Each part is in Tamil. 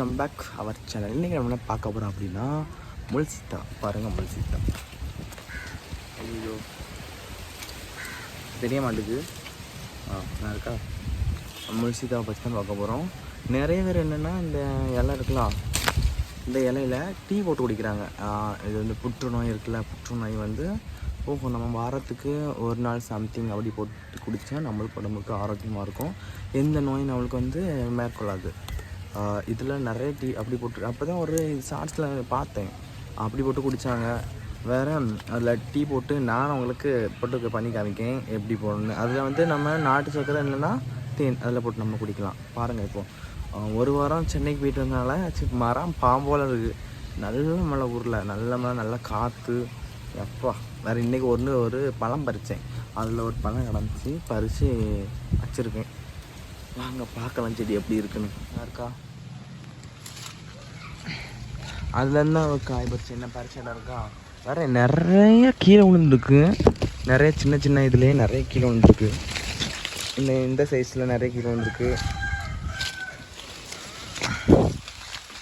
வெல்கம் பேக் அவர் சேனல் இன்றைக்கி நம்ம என்ன பார்க்க போகிறோம் அப்படின்னா முல்சித்தா. பாருங்கள் முல்சித்தா. ஐயோ தெரிய மாட்டேங்குது ஆ நான் இருக்கா? முல்சித்தாவை பற்றி தான் பார்க்க போகிறோம் நிறைய பேர் என்னென்னா இந்த இலை இருக்கலாம் இந்த இலையில டீ போட்டு குடிக்கிறாங்க. இது வந்து புற்றுநோய் இருக்குல்ல புற்றுநோய் வந்து போகும் நம்ம வாரத்துக்கு ஒரு நாள் சம்திங் அப்படி போட்டு குடித்தா நம்மளுக்கு உடம்புக்கு ஆரோக்கியமாக இருக்கும். எந்த நோயும் நம்மளுக்கு வந்து மேற்கொள்ளாது. இதில் நிறைய டீ அப்படி போட்டு அப்போ தான் ஒரு ஷார்ட்ஸில் பார்த்தேன். அப்படி போட்டு குடித்தாங்க வேறு அதில் டீ போட்டு நான் அவங்களுக்கு போட்டு பண்ணி காமிக்கேன். எப்படி போடணும்னு. அதில் வந்து நம்ம நாட்டு சக்கரை இல்லைன்னா தேன். அதில் போட்டு நம்ம குடிக்கலாம். பாருங்கள் இப்போது ஒரு வாரம் சென்னைக்கு போயிட்டு வந்தனால மரம் பாம்போல இருக்குது நல்ல மழை ஊரில். நல்ல மழை நல்ல காற்று எப்பா. வேறு இன்றைக்கி ஒன்று ஒரு பழம் பறித்தேன் அதில் ஒரு பழம் கிடந்துச்சு பறித்து வச்சுருக்கேன். வாங்க பார்க்கலாம் செடி எப்படி இருக்குன்னு. இருக்கா? அதுலேருந்து ஒரு காய் பறிச்சு என்ன பறிச்ச இடம் இருக்கா? வேற நிறைய கீழே விழுந்துருக்கு நிறைய சின்ன சின்ன இதுலேயே நிறைய கீழே விழுந்துருக்கு இந்த இந்த சைஸில் நிறைய கீழே விழுந்துருக்கு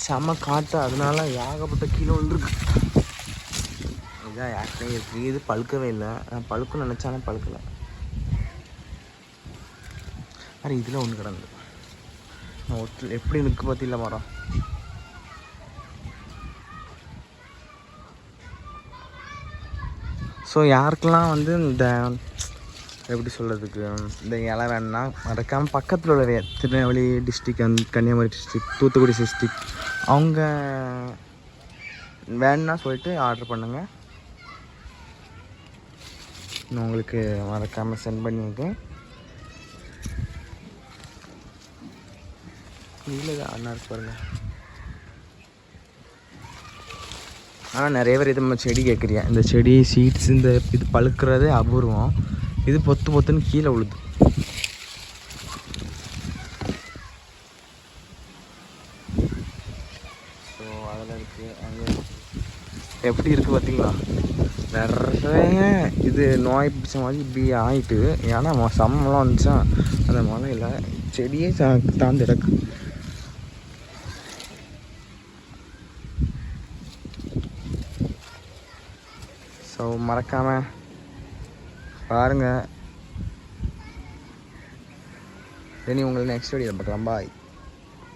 செம்ம காற்று அதனால ஏகப்பட்ட கீழே விழுந்துருக்கு இதான் ஏற்கனவே இருக்குது இது பழுக்கவே இல்லை. நான் பழுக்கும் நினச்சாலும் பழுக்கலை. வேறு இதில் ஒன்று கிடந்தது ஹோட்டல் எப்படி நிற்கு பார்த்தில மரம்? ஸோ யாருக்கெல்லாம் வந்து இந்த எப்படி சொல்கிறதுக்கு இந்த இலை வேணும்னா மறக்காமல் பக்கத்தில் உள்ள திருநெல்வேலி டிஸ்ட்ரிக் அந் கன்னியாகுமரி டிஸ்ட்ரிக் தூத்துக்குடி டிஸ்ட்ரிக் அவங்க வேணும்னா சொல்லிட்டு ஆர்டர் பண்ணுங்கள் நான் உங்களுக்கு மறக்காமல் சென்ட் பண்ணியிருக்கேன் இல்லை அண்ணா இருக்கு பாருங்க. ஆனால் நிறைய பேர் இது நம்ம செடி கேட்குறியா இந்த செடி சீட்ஸ் இந்த இது பழுக்கிறதே அபூர்வம். இது பொத்து பொத்துன்னு கீழே உழுது. ஸோ அதில் இருக்குது அங்கே எப்படி இருக்குது பார்த்தீங்களா நிறைய இது நோய் பிடிச்ச மாதிரி இப்படி ஆகிட்டு ஏன்னா சம்மலாம் செம்மலாம் வந்துச்சா? அந்த மழையில் செடியே சா- தாழ்ந்து கிடக்கு ஸோ மறக்காமல் பாருங்கள் இனி உங்களை நெக்ஸ்ட் வீடியோ பார்க்கலாம். பாய்